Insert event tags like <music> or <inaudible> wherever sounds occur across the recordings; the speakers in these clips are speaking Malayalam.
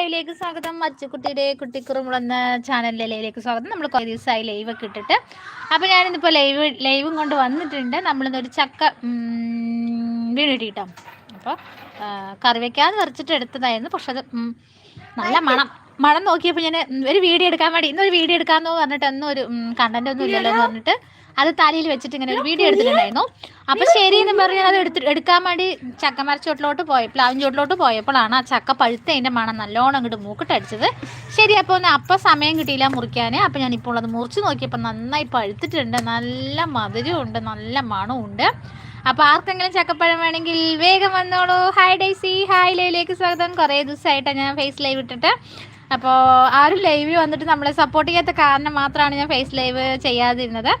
ലൈവിലേക്ക് സ്വാഗതം. അച്ചുക്കുട്ടിയുടെ കുട്ടിക്കുറുമുളെന്ന ചാനലിലെ ലൈവിലേക്ക് സ്വാഗതം. നമ്മൾ കുറേ ദിവസമായി ലൈവ് ഒക്കെ ഇട്ടിട്ട്. അപ്പോൾ ഞാനിന്നിപ്പോൾ ലൈവ് ലൈവും കൊണ്ട് വന്നിട്ടുണ്ട്. നമ്മളിന്നൊരു ചക്ക വീണിട്ടിട്ടോ അപ്പോൾ കറി വെക്കാന്ന് പറിച്ചിട്ട് എടുത്തതായിരുന്നു. പക്ഷെ അത് നല്ല മണം. മണം നോക്കിയപ്പോൾ ഞാൻ ഒരു വീഡിയോ എടുക്കാൻ വേണ്ടി ഇന്നൊരു വീഡിയോ എടുക്കാമെന്ന് പറഞ്ഞിട്ട് ഒന്നും ഒരു കണ്ടന്റ് ഒന്നും ഇല്ലല്ലോ എന്ന് പറഞ്ഞിട്ട് അത് തലയിൽ വെച്ചിട്ട് ഇങ്ങനെ ഒരു വീഡിയോ എടുത്തിട്ടുണ്ടായിരുന്നു. അപ്പൊ ശരി എന്ന് പറഞ്ഞ് അത് എടുത്ത് എടുക്കാൻ വേണ്ടി ചക്കമര ചോട്ടിലോട്ട് പോയ പ്ലാവിൻ ചോട്ടിലോട്ട് പോയപ്പോഴാണ് ആ ചക്ക പഴുത്തതിന്റെ മണം നല്ലോണം അങ്ങോട്ട് മൂക്കിട്ടടിച്ചത്. ശരി അപ്പോൾ ഒന്ന് അപ്പം സമയം കിട്ടിയില്ല മുറിക്കാൻ അപ്പോൾ ഞാൻ ഇപ്പോൾ അത് മുറിച്ച് നോക്കിയപ്പോൾ നന്നായി പഴുത്തിട്ടുണ്ട്. നല്ല മധുരമുണ്ട് നല്ല മണമുണ്ട് അപ്പോൾ ആർക്കെങ്കിലും ചക്കപ്പഴം വേണമെങ്കിൽ വേഗം വന്നോളൂ. ഹായ് ഡൈസി ഹായ് ലൈവിലേക്ക് സ്വാഗതം. കുറേ ദിവസമായിട്ടാണ് ഞാൻ ഫേസ് ലൈവ് ഇട്ടിട്ട്. അപ്പോൾ ആരും ലൈവിൽ വന്നിട്ട് നമ്മളെ സപ്പോർട്ട് ചെയ്യാത്ത കാരണം മാത്രമാണ് ഞാൻ ഫേസ് ലൈവ് ചെയ്യാതിരുന്നത്.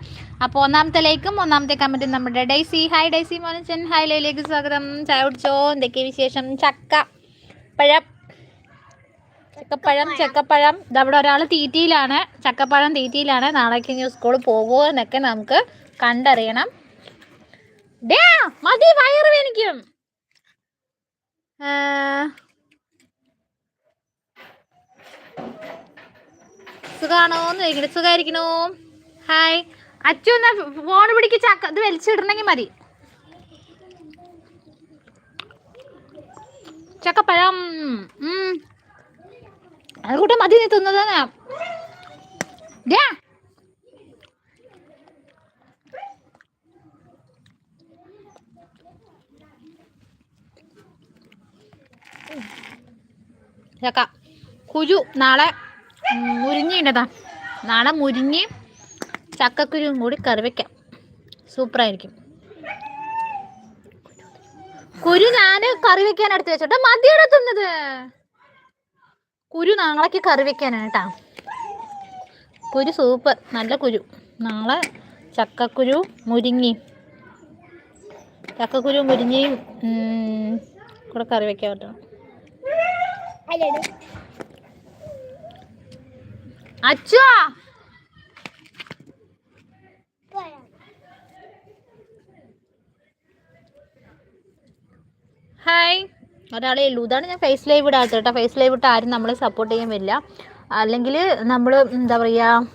അപ്പോൾ ഒന്നാമത്തെ ലൈക്കും ഒന്നാമത്തെ കമന്റും നമ്മുടെ Dicey hi Dicey Monachan. Hi ലൈവിലേക്ക് സ്വാഗതം. ചായ കുടിച്ചോ? എന്തൊക്കെ വിശേഷം? ചക്ക പഴം. ചക്കപ്പഴം ചക്കപ്പഴം. ഇതവിടെ ഒരാൾ തീറ്റിയിലാണ്. ചക്കപ്പഴം തീറ്റിയിലാണ്. നാളേക്ക് ഇനി സ്കൂളിൽ പോകുമോ എന്നൊക്കെ നമുക്ക് കണ്ടറിയണം. മതി വയറ് വേനിക്കും സുഖാണോ എന്ന് ചോദിക്കണേ സുഖമായിരിക്കണോ ഹായ് അച്ചു എന്നാ ഫോൺ പിടിക്ക് ചക്ക ഇത് വലിച്ചിടണമെങ്കിൽ മതി. ചക്കപ്പഴം അത് കൂട്ട മതി നീ തിന്നതാണ് ചക്ക. കുരു നാളെ മുരിഞ്ഞിണ്ടതാ നാളെ മുരിഞ്ഞ് ചക്കക്കുരുവും കൂടി കറി വെക്കാം. സൂപ്പറായിരിക്കും. കുരു ഞാൻ കറി വെക്കാൻ എടുത്ത് വെച്ചോട്ടെ. മതിയാണ് തിന്നത്. കുരു നാളേക്ക് കറി വെക്കാനാണ് കേട്ടാ കുരു സൂപ്പർ. നല്ല കുരു. നാളെ ചക്കക്കുരു മുരിങ്ങി ചക്കക്കുരു മുരിങ്ങയും കൂടെ കറി വെക്കാൻ പറ്റണം. അച്ഛാ. ഹായ് ഒരാളെ ഉള്ളൂ. ഇതാണ് ഞാൻ ഫേസ് ലൈവ് ഇടാത്ത കേട്ടോ. ഫേസ് ലൈവ് ഇട്ട് ആരും നമ്മളെ സപ്പോർട്ട് ചെയ്യാൻ വരില്ല. അല്ലെങ്കിൽ നമ്മൾ എന്താ പറയുക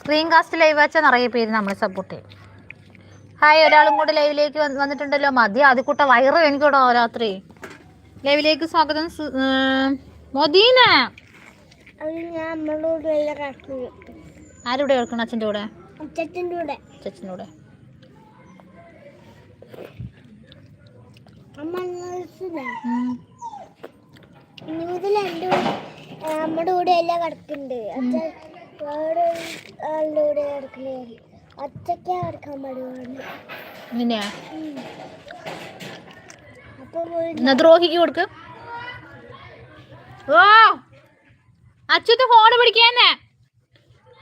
സ്ക്രീൻ കാസ്റ്റ് ലൈവ് വെച്ചാൽ നിറയെ പേര് നമ്മളെ സപ്പോർട്ട് ചെയ്യും. ഹായ് ഒരാളും കൂടെ ലൈവിലേക്ക് വന്ന് വന്നിട്ടുണ്ടല്ലോ. മതി. അതിക്കൂട്ട വയറ് എനിക്കൂടോ രാത്രി. ലൈവിലേക്ക് സ്വാഗതം മൊദീന. ആരുടെ കേൾക്കണം? അച്ഛന്റെ കൂടെ? അച്ഛന്റെ കൂടെ. അച്ഛന്റെ കൂടെ. നമ്മുടെ കൂടെ എല്ലാം കിടക്കുന്നുണ്ട്. അച്ഛൻ വേറെ ആളുടെ കൂടെ കിടക്കാൻ പോയി എന്നാ ദ്രോഹിക്ക് കൊടുക്ക്. ഓ അച്ഛത്തെ ഫോൺ പിടിക്കാന്നെ.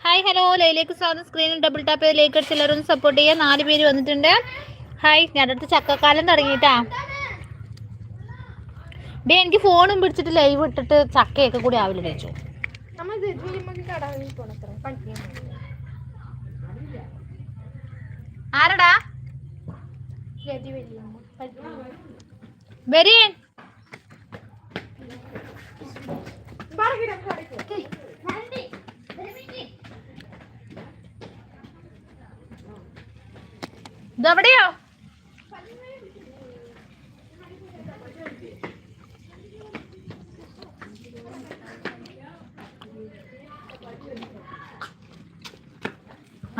ഹായ് ഹലോ ലൈലേക്ക് സ്വാഗതം. സ്ക്രീനിൽ ഡബിൾ ടാപ്പ് ചെയ്ത് ലൈക്ക് അടിച്ച് എല്ലാവരും സപ്പോർട്ട് ചെയ്യാൻ നാല് പേര് വന്നിട്ടുണ്ട്. ഹായ് ഞാനടുത്ത് ചക്കക്കാലം തുടങ്ങിയിട്ടാ. ഡേ എനിക്ക് ഫോണും പിടിച്ചിട്ട് ലൈവ് ഇട്ടിട്ട് ചക്കയൊക്കെ കൂടി ആവില്ല കഴിച്ചു. ആരടാ? വരീ ഇതെവിടെയോ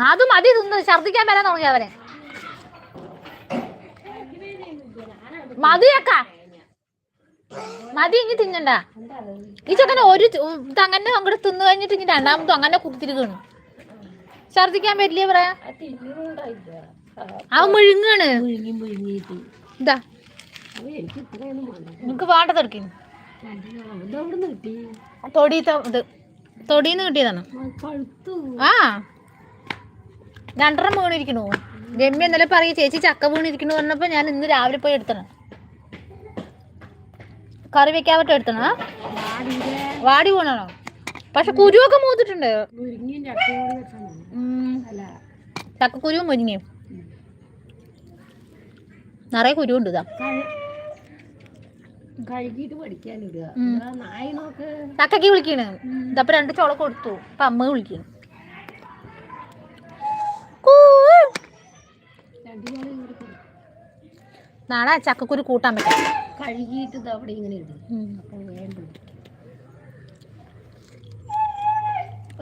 അത് മതി തിന്ന് ഛർദിക്കാൻ വരാൻ തുടങ്ങി അവനെ. മതിയക്ക. മതി ഇനി തിന്നണ്ട. ഈ ചെക്കന് ഒരു അങ്ങനെ അങ്ങോട്ട് തിന്നു കഴിഞ്ഞിട്ട് ഇനി രണ്ടാമതും അങ്ങനെ കുത്തിരിക്കണു ഛർദിക്കാൻ പറ്റില്ല പറയാ? അവൻ മുഴുങ്ങാണ്. ഇതാ. നിനക്ക് വേണ്ടത് എടുക്കും. തൊടിയത്തെ തൊടിന്ന് കിട്ടിയതാണ്. ആ. രണ്ടെണ്ണം വീണിരിക്കണു. രമ്യ ഇന്നലെ പറയും ചേച്ചി ചക്ക വീണിരിക്കണു പറഞ്ഞപ്പോ ഞാൻ ഇന്ന് രാവിലെ പോയി എടുത്തണം കറി വെക്കാൻ പറ്റും എടുത്തണ വാടി പോണോ പക്ഷെ കുരുവൊക്കെ മൂത്തിട്ടുണ്ട്. ചക്ക ചക്കക്കുരുവും മുരിങ്ങയും. നിറയെ കുരുവുണ്ട് ഇതാ. തക്കക്ക് വിളിക്കണ്. ഇതപ്പൊ രണ്ട് ചോള കൊടുത്തു. അപ്പൊ അമ്മ വിളിക്കണം. നാളെ ചക്കക്കുരു കൂട്ടാൻ പറ്റും. കഴുകിയിട്ട് ഇത് അവിടെ ഇങ്ങനെ ഇടും. അപ്പോൾ വേണ്ട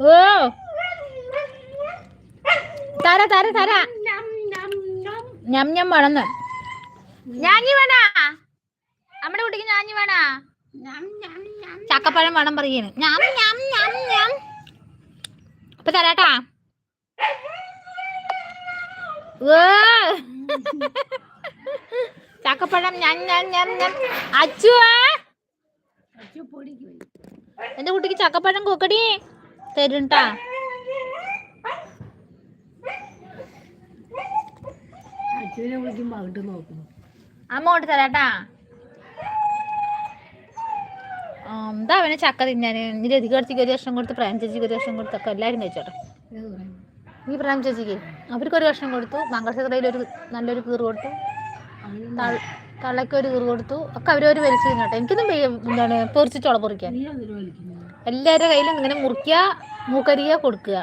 ഓ. തര തര തര. ഞം ഞം വേണം ഞാഞ്ഞി വേണ? നമ്മുടെ കുട്ടിക്ക് ഞാഞ്ഞി വേണ? ചക്കപ്പഴം വേണം പറയാണ് ഞം ഞം ഞം ഞം അപ്പൊ തരാട്ടാ. <laughs> ഓ. <laughs> ചക്കപ്പഴം ഞാൻ ഞാൻ ഞാൻ ഞാൻ അച്ചു എന്റെ കുട്ടിക്ക് ചക്കപ്പഴം കൊക്കടി തരുണ്ടാ അങ്ങോട്ട് നോക്കുന്നു. അമ്മ കൊണ്ട് തരാട്ടാ. എന്താ അവനെ ചക്ക തിന്നാന് ഇനി രതികടത്തിക്ക് ഒരു വർഷം കൊടുത്ത് പ്രേം ചേച്ചിക്ക് ഒരു വർഷം കൊടുത്തൊക്കെ എല്ലാവരും കഴിച്ചോട്ടെ ഈ പ്രേം ചേച്ചിക്ക് അവർക്ക് ഒരു വർഷം കൊടുത്തു മംഗളസൂത്രയിൽ ഒരു നല്ലൊരു കീറ് കൊടുത്തു. തള്ളയ്ക്ക് ഒരു കീറ് കൊടുത്തു. ഒക്കെ അവരവർ വലിച്ചു കേട്ടോ. എനിക്കൊന്നും എന്താണ് പൊറിച്ചിട്ടോള പൊറിക്കാൻ. എല്ലാവരുടെ കയ്യിലും ഇങ്ങനെ മുറിക്കുക മൂക്കരിക കൊടുക്കുക.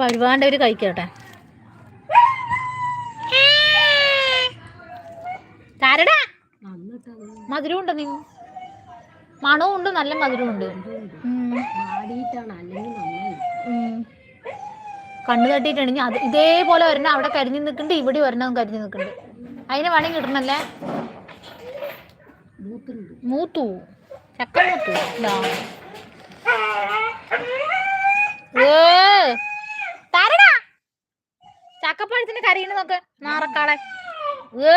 പഴുവാണ്ടവർ കഴിക്കട്ടെ. താരടാ! മധുരം ഉണ്ട് നീ? മണവും ഉണ്ട് നല്ല മധുരവും ഉണ്ട് കണ്ണ് തട്ടിയിട്ടുണ്ടെങ്കിൽ അത് ഇതേപോലെ വരണ അവിടെ കരിഞ്ഞു നിൽക്കുന്നുണ്ട് ഇവിടെ വരണം കരിഞ്ഞു നിൽക്കുന്നുണ്ട് അതിന് വേണമെങ്കിൽ കിട്ടണല്ലേ മൂത്തു. ചക്ക മൂത്തു. തരടാ. ചക്കപ്പഴത്തിന് കരയണ നോക്ക്. നാറക്കാളെ. ഏ.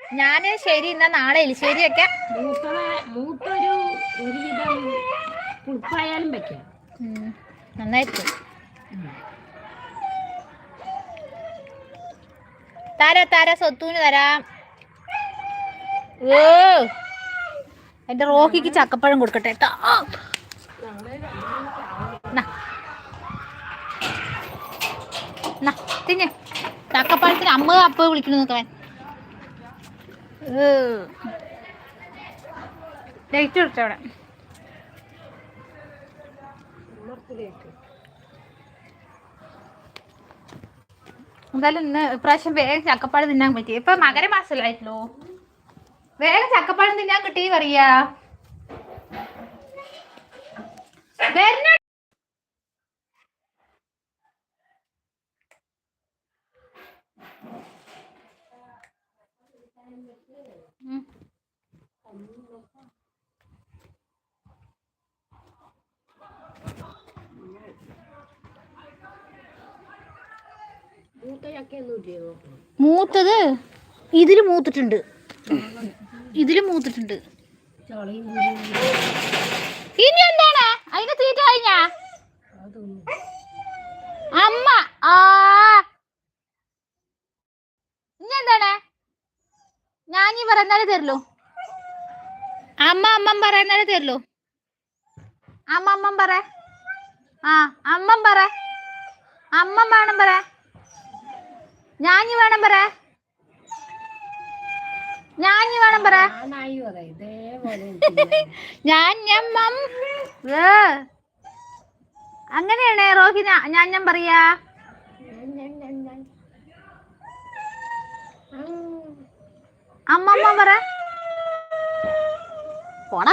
ഞാൻ ശരി എന്നാ നാളെ എലിശ്ശേരി വെക്ക. മൂത്തൊരു ഒരുവിധം പുളിപ്പായാലും വെക്കാം. നന്നായിരിക്കും തര തര സ്വത്തൂന് തരാം. ഓ. എന്റെ റോക്കിക്ക് ചക്കപ്പഴം കൊടുക്കട്ടെ ട്ടാ. നാ. നാ, തിന്ന്. ചക്കപ്പഴത്തിന് അമ്മ അപ്പ വിളിക്കണു നോക്കാൻ ലൈറ്റ് കൊടുത്തവിടെ. എന്തായാലും ഇന്ന് ഇപ്രാവശ്യം വേഗം ചക്കപ്പഴം തിന്നാൻ പറ്റി. ഇപ്പൊ മകരമാസമല്ലായിട്ടല്ലോ വേഗം ചക്കപ്പഴം തിന്നാൻ കിട്ടി പറയാ. വരണ ഉം. മൂത്ത ചക്കയൊന്നും ഇല്ലേ നോക്കണം മൂത്തത് ഇതിൽ മൂത്തിട്ടുണ്ട്. ഇതിൽ മൂത്തിട്ടുണ്ട്. ഇനി എന്താണ്? അതിന് തീറ്റ കഴിഞ്ഞാ? അമ്മ ആ. ഇനി എന്താണ്? ഞാൻ ഈ പറയുന്നാലേ തരുള്ളൂ. അമ്മ അമ്മ പറയുന്നാലേ തരുള്ളൂ. അമ്മ അമ്മ പറ. ആ അമ്മ പറ. അമ്മ വേണം പറ. ഞാഞ്ഞി വേണം പറ ഞാഞ്ഞി വേണം പറ. <laughs> ഞാൻ ഞമ്മം. അങ്ങനെയാണ് റോഹി ഞാ- ഞാൻ ഞാൻ പറയാ. അമ്മമ്മ പറ പോണ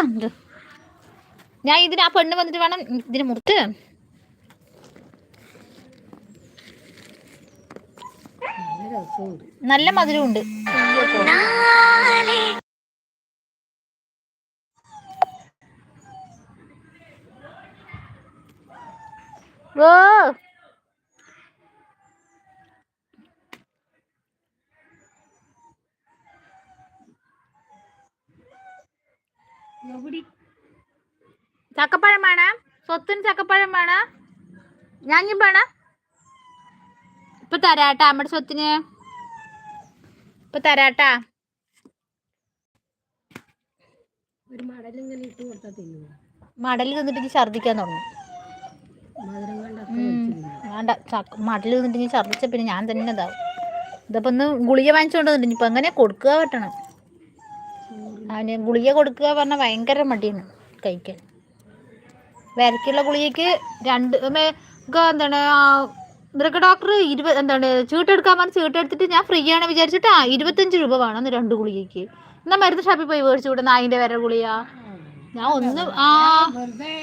ഞാൻ ഇതിന് ആ പെണ്ണ് വന്നിട്ട് വേണം ഇതിന് മുറിച്ച് നല്ല മധുരം ഉണ്ട്. ചക്കപ്പഴം വേണം? സ്വത്തിന് ചക്കപ്പഴം വേണം? ഞാഞ്ഞും വേണം? ഇപ്പൊ തരാട്ടാ നമ്മുടെ സ്വത്തിന്. ഇപ്പൊ തരാട്ടാ. മടൽ തിന്നിട്ട് ഛർദിക്കാൻ തുടങ്ങും. വേണ്ട മടൽ തിന്നിട്ട് ഛർദിച്ച പിന്നെ ഞാൻ തന്നെ ഇതാവും. ഇതിപ്പോ ഒന്ന് ഗുളിക വാങ്ങിച്ചോണ്ട് വന്നിട്ട് ഇപ്പൊ എങ്ങനെ കൊടുക്കുക പറ്റണം. അവന് ഗുളിക കൊടുക്കുക പറഞ്ഞാൽ ഭയങ്കര മടിയാണ് കഴിക്കാൻ. വിരക്കുള്ള ഗുളികയ്ക്ക് രണ്ട് എന്താണ് ഇവരൊക്കെ ഡോക്ടർ ഇരുപത് എന്താണ് ചീട്ടെടുക്കാൻ പറഞ്ഞ് ചീട്ടെടുത്തിട്ട് ഞാൻ ഫ്രീ ആണ് വിചാരിച്ചിട്ട് ആ ഇരുപത്തഞ്ച് രൂപ വേണം ഒന്ന് രണ്ട് ഗുളികയ്ക്ക്. എന്നാ മരുന്ന് ഷാപ്പിൽ പോയി മേടിച്ചു വിടുന്ന അതിന്റെ വര ഗുളിക? ഞാൻ ഒന്ന് ആ. വെറുതെ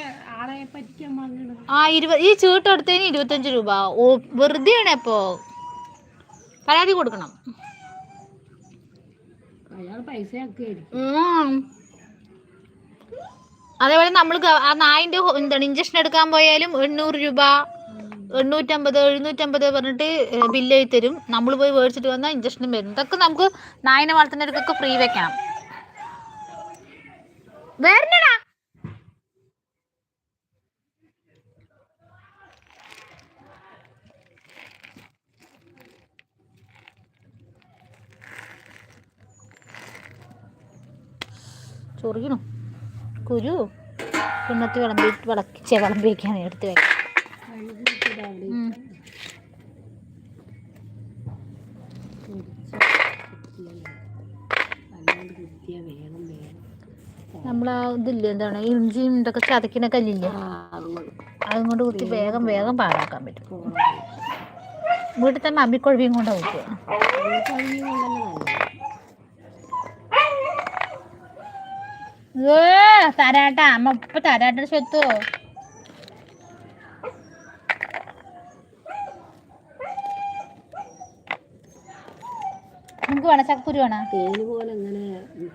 ആ ഇരുപത് ഈ ചീട്ടെടുത്തതിന് ഇരുപത്തഞ്ച് രൂപ. ഓ വെറുതെയാണ് അപ്പോ. പരാതി കൊടുക്കണം. അതേപോലെ നമ്മൾ ആ നായിന്റെ എന്താണ് ഇഞ്ചക്ഷൻ എടുക്കാൻ പോയാലും എണ്ണൂറ് രൂപ. എണ്ണൂറ്റമ്പത് എഴുന്നൂറ്റമ്പത് പറഞ്ഞിട്ട് ബില്ല് എഴുതി തരും. നമ്മൾ പോയി മേടിച്ചിട്ട് വന്നാൽ ഇഞ്ചക്ഷനും വരും ഇതൊക്കെ നമുക്ക് നായിനെ വളർത്തുന്നവർക്കൊക്കെ ഫ്രീ വെക്കണം. വരണടാ. ചൊറിയണം. കുരു. കിണ്ണത്തി വിളമ്പി വിളക്കിച്ച വിളമ്പിക്കാൻ എടുത്ത് വെക്കാം. ഇതില്ലേ? എന്താണ് ഇഞ്ചിയും ഇതൊക്കെ ചതക്കിന കല്ലില്ലേ? അതും കൊണ്ട് കുത്തി വേഗം വേഗം പാഴാക്കാൻ പറ്റും. വീട്ടിൽ തന്നെ അമ്മിക്കൊഴുവിയും കൊണ്ടാണ് കുത്തുക ഏ തരാട്ട. അമ്മ ഇപ്പൊ തരാട്ട സ്വത്തോ. നിങ്ങക്ക് വേണോ? ചക്കുരു വേണോ? തേന് പോലെ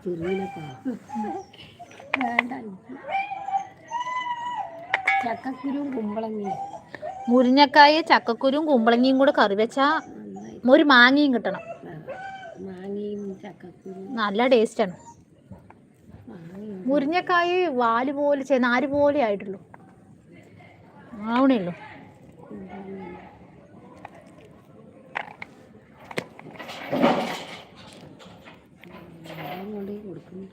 ചെറിയനൊക്കെ വേണ്ട ചക്കക്കുരും കുമ്പളങ്ങയും. മുരിഞ്ഞക്കായ ചക്കക്കുരും കുമ്പളങ്ങിയും കൂടെ കറി വെച്ചാ ഒരു മാങ്ങയും കിട്ടണം. മാങ്ങയും ചക്കക്കുരും. നല്ല ടേസ്റ്റാണ് ആണ്. മുരിഞ്ഞക്കായ വാൽ പോലെ ചെയ്യുന്ന ആര് പോലെ ആയിട്ടുള്ളൂ. ആവണേ ഉള്ളൂ കൊടുക്കുന്നു.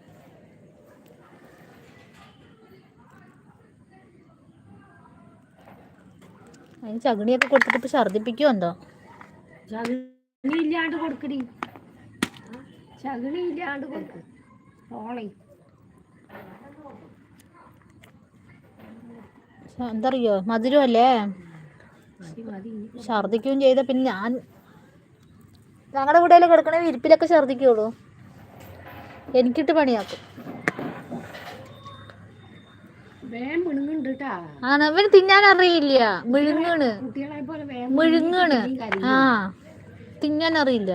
അതിന് ചകിണിയൊക്കെ കൊടുത്തിട്ട് ഇപ്പൊ ഛർദിപ്പിക്കുമോ എന്തോ? ചകിണി ഇല്ലാണ്ട് കൊടുക്കടി. ചകിണി ഇല്ലാണ്ട് കൊടുക്ക്. എന്തറിയോ? മധുരമല്ലേ അല്ലേ? ഇനി ഛർദിക്കുകയും ചെയ്ത പിന്നെ ഞാൻ ഞങ്ങളുടെ കൂടെ കിടക്കണേ? വിരിപ്പിലൊക്കെ ഛർദിക്കുള്ളൂ എനിക്കിട്ട് പണിയാക്കും. ആണ് അവന് തിന്നാൻ അറിയില്ല. മുഴുങ്ങണ്. മുഴുങ്ങണ്. ആ തിന്നാൻ അറിയില്ല.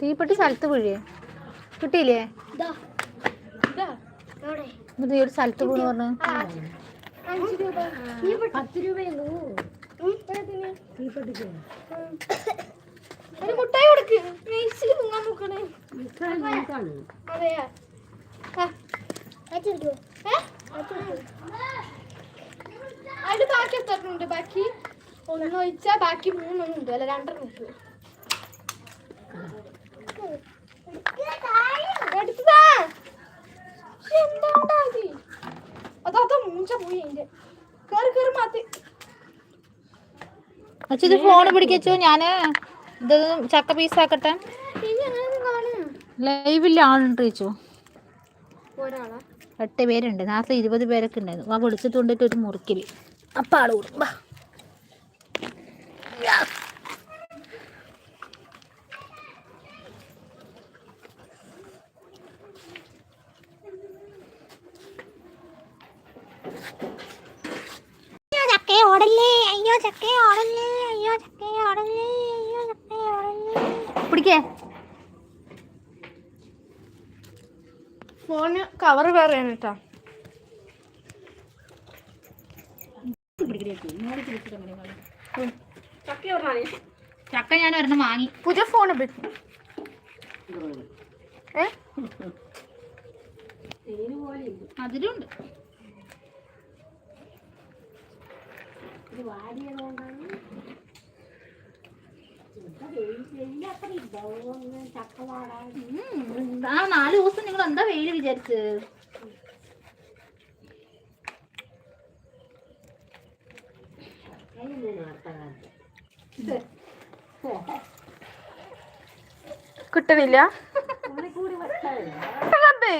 തീപ്പെട്ടി സ്ഥലത്ത് വീഴേ. കിട്ടിയില്ലേ? നീ ഒരു സ്ഥലത്ത് വീണ് പറഞ്ഞു. പത്ത് രൂപയുള്ളൂ മുട്ടായി കൊടുക്ക്. നൈസിൽ മുങ്ങാൻ നോക്കണേ. അതെയാ അതിന്റെ ബാക്കി എത്ര ഉണ്ട് ബാക്കി ഒന്ന് ഒഴിച്ചാ ബാക്കി മൂന്നൊന്നും ഉണ്ട്. അല്ല രണ്ടെണ്ണം ഉണ്ട്. എടുത്തതാ. എന്താ ഇത്? അതാ അതാ മൂഞ്ച പോയി അതിന്റെ. കേറി കേറി മാറ്റി. അച്ഛൻ ഇത് ഫോൺ പിടിക്കച്ചോ ഞാൻ ഇത് ചക്ക പീസ് ആക്കട്ടെ. ലൈവില്ല ആളുണ്ട് ഒരാളാ? എട്ട് പേരുണ്ട്. നേരത്തെ ഇരുപത് പേരൊക്കെ ഉണ്ടായിരുന്നു. ആ വിളിച്ചിട്ടുണ്ടിട്ട് ഒരു മുറിക്കൽ. അപ്പം ആൾ കൂടും ബാ ചക്കേ ഓടല്ലേ അയ്യോ ചക്കേ ഓടല്ലേ അയ്യോ ചക്കേ ഓടല്ലേ അയ്യോ ചക്കേ ഓടല്ലേ പിടിക്കേ ഫോണ് കവർ വേറെയാണ് കേട്ടാ. ചക്ക ഞാൻ ഒരെണ്ണം വാങ്ങി. പുതിയ ഫോൺ ഉപയോഗിക്കും ഏ? തേന് പോലെ ഉണ്ട്. അതിലുണ്ട്. ഇത് വാടിയതുകൊണ്ടാണ് ആ നാല് ദിവസം നിങ്ങൾ എന്താ വെയിൽ വിചാരിച്ച്? കിട്ടണില്ല? അതെ.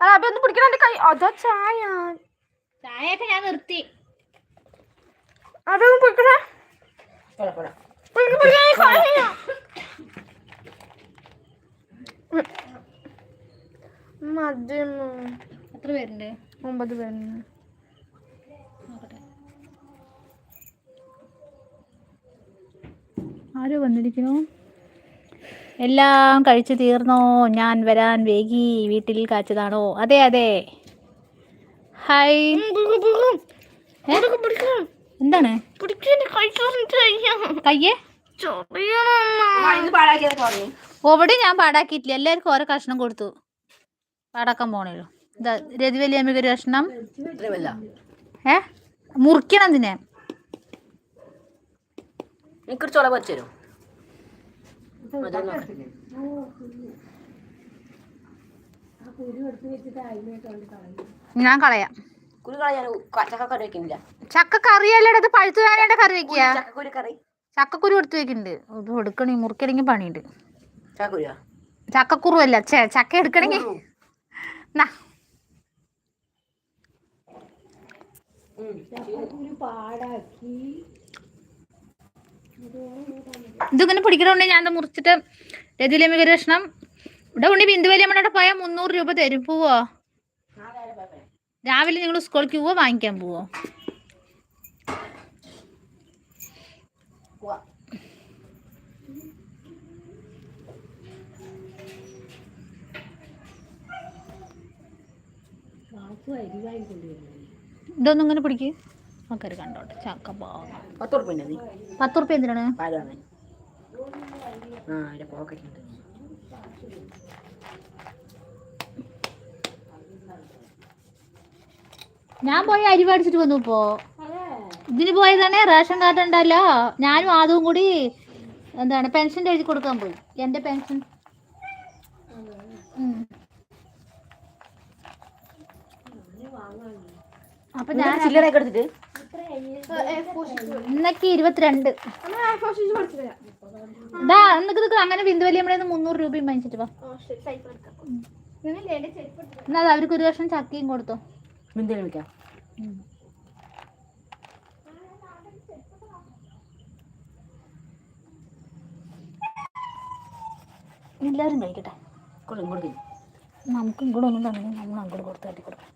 ആ, അബി ഒന്ന് പിടിക്കണം എന്റെ കൈ. അതാ ചായ? ചായയൊക്കെ ഞാൻ നിർത്തി. ഈ കൈ. മതി എത്ര പേരുണ്ട്? ഒമ്പത് പേരുണ്ട്. ആരോ വന്നിരിക്കുന്നു? എല്ലാം കഴിച്ചു തീർന്നോ? ഞാൻ വരാൻ വൈകി വീട്ടിൽ കാച്ചതാണോ? അതെ അതെ. ഹായ് ഏ? എന്താണ്? കയ്യേ? അവിടെ ഞാൻ പാടാക്കിയിട്ടില്ല എല്ലാവർക്കും ഓരോ കഷ്ണം കൊടുത്തു. പാടാക്കാൻ പോണല്ലോ ഇതാ രതിവലിയമ്മയ്ക്ക് ഒരു കഷ്ണം ഏ? മുറിക്കണം എന്തിനെ? എനിക്കൊരു ചുള വെച്ചു തരും? ഞാൻ കളയാം. കുരു കളയാൻ ചക്ക കറി വെക്കുന്നില്ല. ചക്ക കറിയല്ലേ ഇത്? പഴുത്തു വേണേണ്ട കറി വെക്കുക ചക്കക്കുരു കറി. ചക്കക്കുരു എടുത്ത് വെക്കുന്നുണ്ട്. ഇത് എടുക്കണേ മുറിക്കണമെങ്കിൽ പണിയുണ്ട്. ചക്കക്കുരുവാ? ചക്കക്കുരു അല്ല ചേ ചക്ക എടുക്കണെങ്കിൽ നാ. ഇതിങ്ങനെ പിടിക്കണോണ്ട് ഞാൻ മുറിച്ചിട്ട് രതിലമ്മ ഒരു കഷ്ണം ഇവിടെ ഉണ്ണി ബിന്ദുവലിയമ്മയുടെ പോയാൽ മുന്നൂറ് രൂപ തരും. പോവോ? രാവിലെ നിങ്ങൾ സ്കൂളിലേക്ക് പോവോ വാങ്ങിക്കാൻ പോവോ? ഇതൊന്നും ഇങ്ങനെ പിടിക്ക്. നമുക്കൊരു കണ്ടോട്ടെ. ചാക്ക പത്ത് ഉറുപ്പിന്റെ നീ. പത്ത് റുപ്യ എന്തിനാണ് ആ പോക്കറ്റ് ഞാൻ പോയി അരി മേടിച്ചിട്ട് വന്നു ഇപ്പോ. ഇതിന് പോയതാണ് റേഷൻ കാർഡ് ഉണ്ടല്ലോ. ഞാനും അതും കൂടി എന്താണ് പെൻഷൻ എഴുതി കൊടുക്കാൻ പോയി. എന്റെ പെൻഷൻ. അപ്പൊ ഞാൻ ചില്ലറയൊക്കെ എടുത്തിട്ട്? ഇന്നൊക്കെ ഇരുപത്തിരണ്ട്. ഇതാ അങ്ങനെ ബിന്ദു വലിയ നമ്മളെ മുന്നൂറ് രൂപയും വാങ്ങിച്ചിട്ട് വാ. എന്നാ അവർക്ക് ഒരു വർഷം ചക്കയും കൊടുത്തോ. എന്തെങ്കിലും വിളിക്കാം എല്ലാവരും കഴിക്കട്ടെ കൊടുക്കും കൊടുക്കും. നമുക്കും കൂടെ ഒന്നും തന്നെ. നമ്മൾ അങ്ങോട്ട് കൊടുത്ത് തട്ടി കൊടുക്കാം.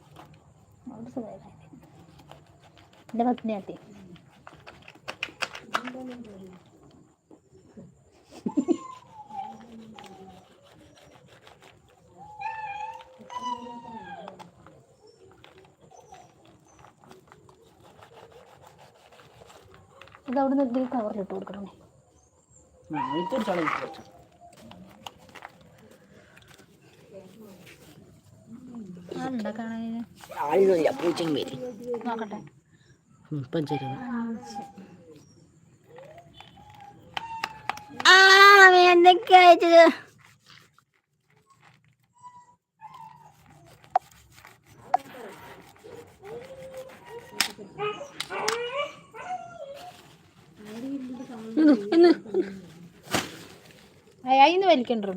അവിടെ സുഖമായി എന്റെ പത്തിനെ ആട്ടി ഇത് അവിടെ നിന്ന് എന്തെങ്കിലും കവറിലിട്ട് കൊടുക്കണമേ. ആ എനിക്കൊരു ചുള ഇട്ട് വെച്ചു ഉണ്ടാക്കാണെങ്കിൽ ആളില്ല പൂച്ചയും പേര് നോക്കട്ടെ ഇപ്പം ശരി എന്തൊക്കെ അയച്ചത് അയായിന്ന് വലിക്കണ്ടോ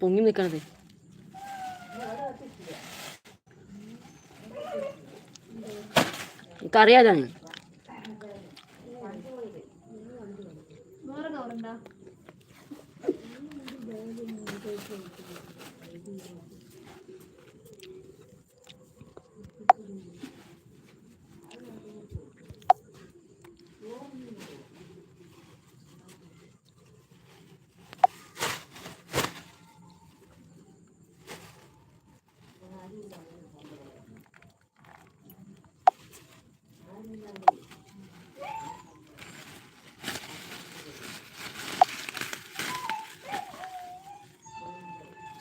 പൊങ്ങി നിൽക്കണത്. എനിക്കറിയാതാണ്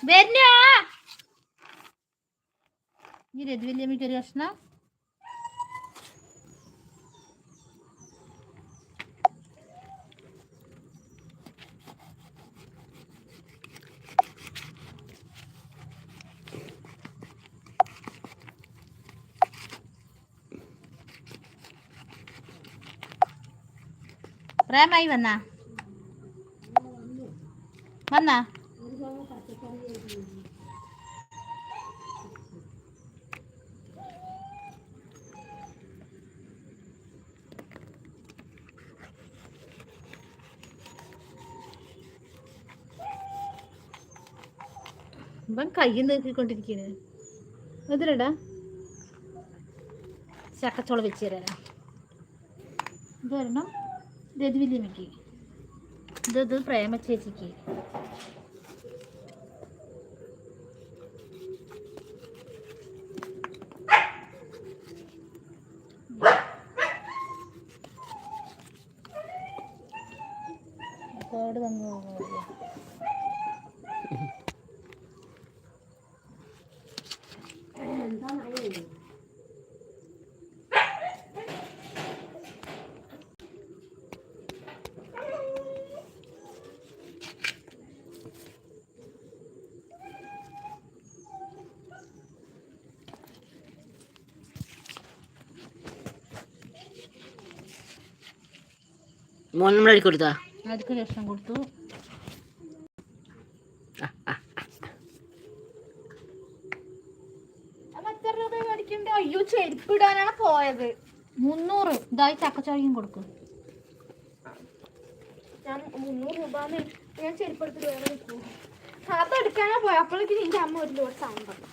വരുന്ന ഈ രതിവല്യമ്മയ്ക്ക് ഒരു കഷ്ണം പ്രേമായി വന്നാ? വന്നാ? ഇവൻ കയ്യിൽ നീക്കിക്കൊണ്ടിരിക്കുന്നത് ഇതിലടാ ചക്കച്ചോള വെച്ച് തരാം ഇത് വരണം രതിവില്യമ്മയ്ക്ക് ഇത് ഇത് പ്രേമ ചേച്ചിക്ക് കേട് വന്നു പോകുന്നു മോൻ നമ്മൾ അടിക്കി കൊടുത്താ? അതിക്ക് രസം കൊടുത്തു. അയ്യോ ചെരുപ്പ് ഇടാനാണ് പോയത്. മുന്നൂറ്. ഇതായി ചക്കച്ചോയും കൊടുക്കും. ഞാൻ മുന്നൂറ് രൂപ ഞാൻ വേറെ നിൽക്കൂ അതെടുക്കാനാ പോയ. അപ്പോഴേക്ക് നിന്റെ അമ്മ ഒരു പറഞ്ഞു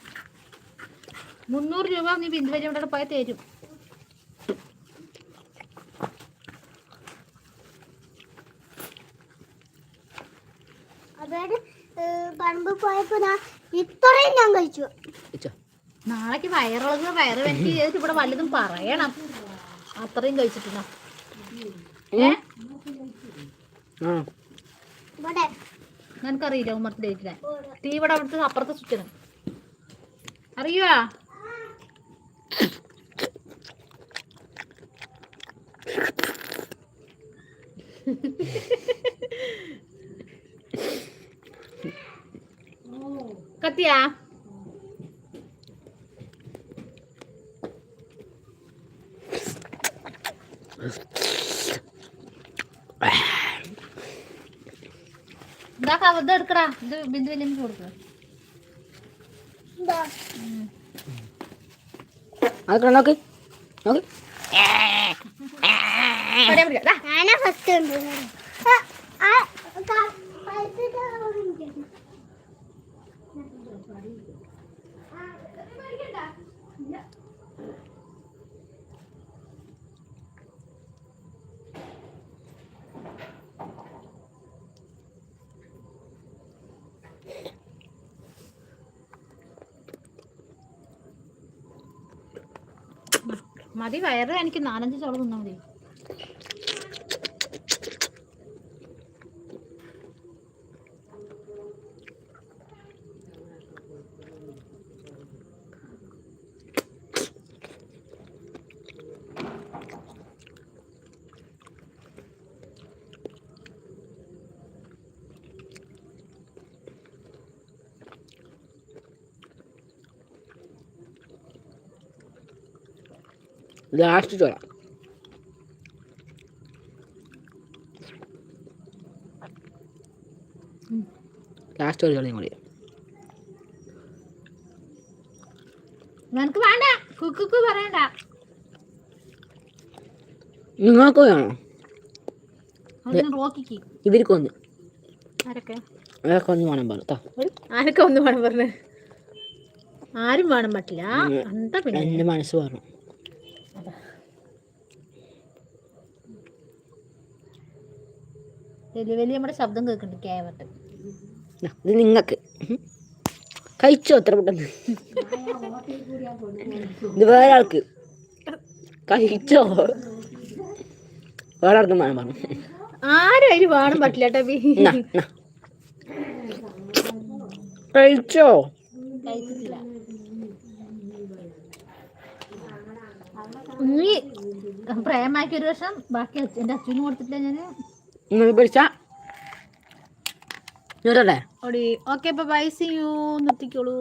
മുന്നൂറ് രൂപ നീ ബിന്ദു വരെ ഇവിടെ പോയാൽ തരും. അതായത് പറമ്പ് പോയപ്പോ ഞാൻ ഇത്രയും ഞാൻ കഴിച്ചു. വെച്ചോ നാളേക്ക് വയറിളകുക വയറ് വെട്ടി ചെയ്തിട്ട് ഇവിടെ വല്ലതും പറയണം. അത്രയും കഴിച്ചിട്ടുണ്ടോ? നിനക്കറിയില്ല ഉമ്മർത്ത് ഡേറ്റിനെ? തീ ഇവിടെ അവിടുത്തെ അപ്പുറത്തെ സ്വിച്ചിന്. അറിയുവാ? കത്തിയാ ഇതാ കവത് എടുക്കടാ ഇത് ബിന്ദു വലിയ കൊടുക്കുക എന്താ നോക്ക് നോക്ക് ഞാനാ ഫസ്റ്റ് ഉണ്ട് ആ, ആ, ക- പഴുത്തിട്ട് അവിടെ ഇരിക്കുന്നു. മതി വയറ് എനിക്ക് നാലഞ്ച് ചോള തിന്നാ മതി. ലാസ്റ്റ് ചോള ലാസ്റ്റ് ഒരു ചോളയും കൂടി. നിനക്ക് വേണ്ട. കുക്കുക്ക് പറയണ്ട. നിങ്ങൾക്ക് വേണോ? ഇവർക്ക് ഒന്ന്. ഒന്ന് വേണം പറഞ്ഞു ആരൊക്കെ ഒന്ന് വേണം പറഞ്ഞ്? ആരും വേണം പറ്റില്ല. എന്താ പിന്നെ? എന്റെ മനസ്സ് പറഞ്ഞു വലിയ വലിയ നമ്മുടെ ശബ്ദം കേൾക്കുന്നുണ്ട് കേവട്ട്. ഇത് നിങ്ങൾക്ക്. കഴിച്ചോ അത്ര പെട്ടെന്ന്? ഇത് വേറെ ആൾക്ക് കഴിച്ചോ? വേറെ ആർക്കും വേണം പറഞ്ഞു. ആരും അതിന് വേണം പറ്റില്ല കേട്ടോ ബി. കഴിച്ചോ? കഴിച്ചിട്ടില്ല. നീ പ്രേമാക്കി ഒരു വർഷം ബാക്കി എന്റെ എന്റെ അച്ഛനും കൊടുത്തിട്ടില്ല ഞാൻ ഓടി. Okay bye see you നിർത്തിക്കോളൂ.